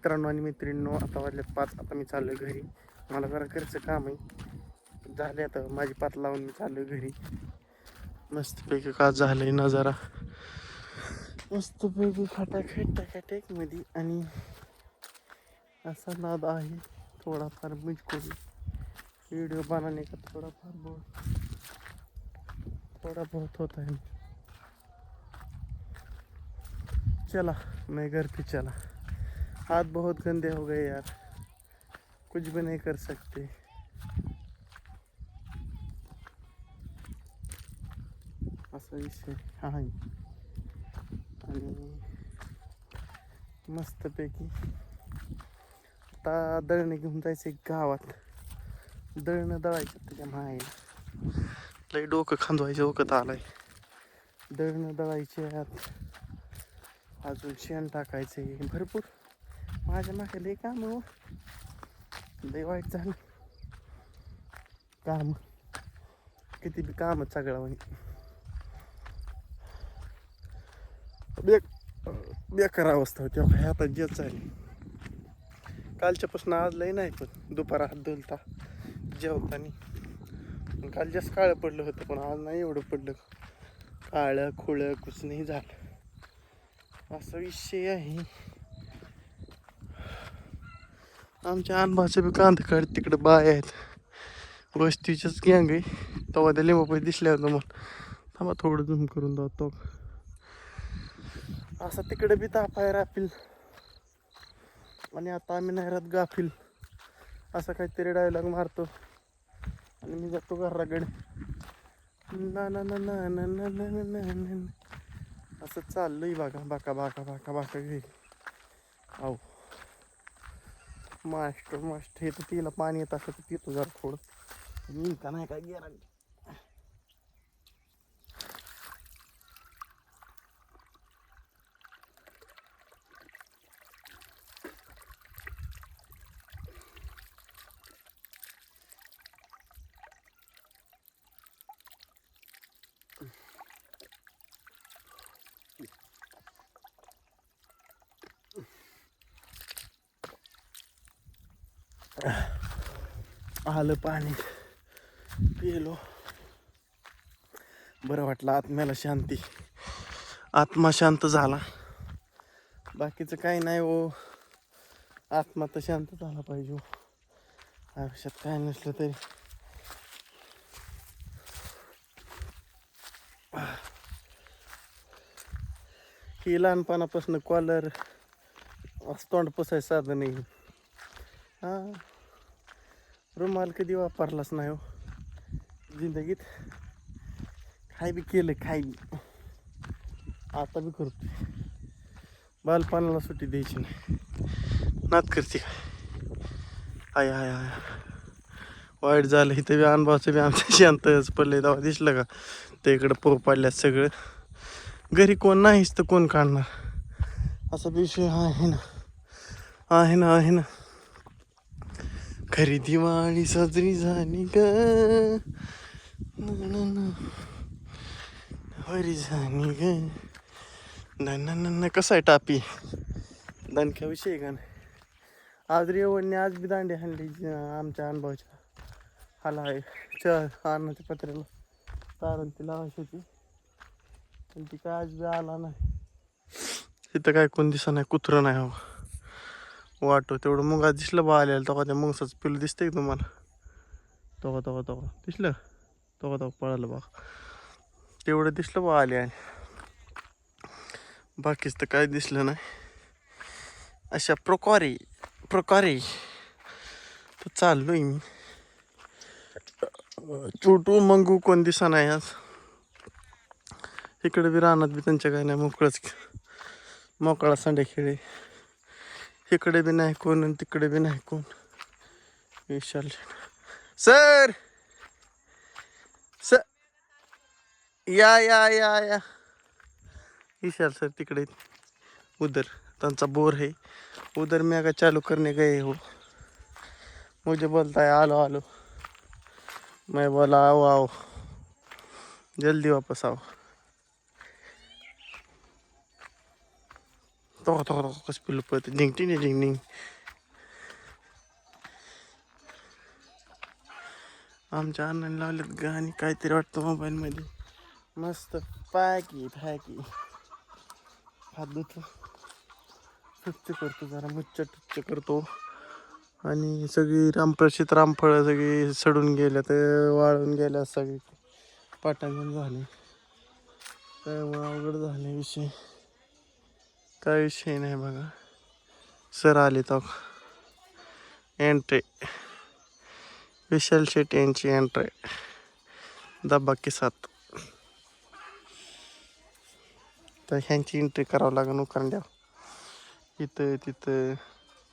मित्रांनो आणि मैत्रिणींनो आता वाजले पाच. आता मी चाललोय घरी. मला जरा घरचं काम आहे. झाले आता माझी पात लावून मी चाललोय घरी. मस्तपैकी का झालंय नजारा मस्तपैकी खटाखट टाकाटेकमध्ये आणि असा नाद आहे थोडाफार मुझको व्हिडिओ बनाने का थोडाफार बहुत. थोड़ा बहुत होता है. चला मैं घर पे चला. हाथ बहुत गंदे हो गए यार। कुछ भी नहीं कर सकते। असा विषय आहे आणि मस्तपैकी आता दळणे घेऊन जायचं गावात. दळणं दळायचं त्याच्या मायला. लय डोकं खांदवायचं ओकत आलंय. दळणं दळायचे आत अजून शेण टाकायचे भरपूर. माझ्या मागे लय काम लय वाईट झालं काम किती बी काम सगळं बेक बेकार अवस्था होती अहो, हे आता जेच चालली कालच्यापासून आज लय नाही पण दुपार हात धुलता जेवताना काल जास्त काळं पडलं होतं पण आज नाही एवढं पडलं काळं खुळं कुछ नाही झालं असा विषय आहे आमच्या अनभाचं बी कांद काढ तिकडे बाय आहेत वस्तीच्याच गँग आहे तेव्हा त्या लिंबापाय दिसल्या होतं मग थांबा थोडं झूम करून जातो असं तिकडे बी तापाय आहे राफील आणि आता आम्ही नाही राहत गाफील असं काहीतरी डायलॉग मारतो आणि मी जातो घराकडे ना ना ना ना ना ना ना ना ना असं चाललंय बघा बाका बाका बाका बाका घे आहो मास्टर मास्टर हे तर तिला पाणी येत असं तर पितो जरा थोडं मी का नाही काय गेला आलं पाणी पिलो. बरं वाटलं आत्म्याला शांती. आत्मा शांत झाला. बाकीचं काही नाही हो. आत्मा तर शांत झाला पाहिजे हो. आयुष्यात काय नसलं तरी. ही लहानपणापासून कॉलर तोंड पुसायचं साधन नाही हां. रुमाल कधी वापरलाच नाही हो. जिंदगीत काय बी केलं काय बी. आता बी करतो बालपणाला सुट्टी द्यायची नाही. नात करते. काय आय आय आय वाईट झालं इथं बी अनुभवाचं बी आमच्या शांतच पडले तेव्हा दिसलं का? ते इकडं पो पडल्यात सगळं. घरी कोण नाहीच तर कोण काढणार? असा विषय आहे ना. आहे ना आहे ना. खरी दिवाळी साजरी झाली ग. हरी झाली ग. ना ना ना कसा आहे टापी? दणक्याविषयी का नाही? आज रेवणने आज बी दांडी हाणली आमच्या अनुभवाच्या. हाला आहे. चल अन्नाच्या पत्र्याला तारण ती लावायची होती. पण ती काय आज बी आला नाही. तिथं काय कोण दिसा नाही कुत्रं नाही हवं. वाटो तेवढं मुंगा दिसलं बा आलेलं. तेव्हा त्या मुंगसाचं पिल्लू दिसतंय का तुम्हाला? का तो तेव्हा दिसलं? का तो पळालं बा. तेवढं दिसलं बा आले आणि. बाकीच तर काय दिसलं नाही. अशा प्रकारे प्रकारे तर चाललोय मी. चोटू मंगू कोण दिसा नाही आज. इकडे बी रानात बी त्यांच्या काय नाही मोकळंच. मोकळा संडे खेळे इकडे बी नाही कोण आणि बी नाही कोण. विशाल सर! सर! या या या या. विशाल सर तिकडे उधर त्यांचा बोर है उधर मैं अगर चालू करने गए हो. मुझे बोलता है, आलो आलो. मैं बोला, आओ आओ. जल्दी वापस आओ. तो तो तो कसं पिल्लू पळते डिंग टिंग डिंग डिंग आमच्या अण्णाने लावलेत गाणी काहीतरी वाटतं मोबाईलमध्ये मस्त पायकी पायकी हात धुतो स्वच्छ करतो जरा मुच्च टुच्च करतो आणि सगळी रामप्रशित रामफळं सगळी सडून गेल्या तर वाळून गेल्या सगळी पाटांगण झाले त्यामुळे अवघड झाले विषय काय विषय नाही बघा. सर आले तो. एंट्री विशाल शेट्टी यांची एंट्री दबा के साथ तर ह्यांची एंट्री करावं लागेल उकरंड्या. इथं तिथं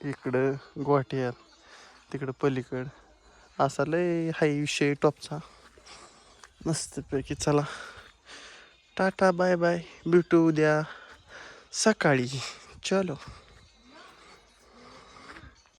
इकडं गुवाहाटीयात तिकडं पलीकड. असा लय हाय विषय टॉपचा. मस्तपैकी चला. Tata bye bye. भेटू उद्या. सकाळी. चलो.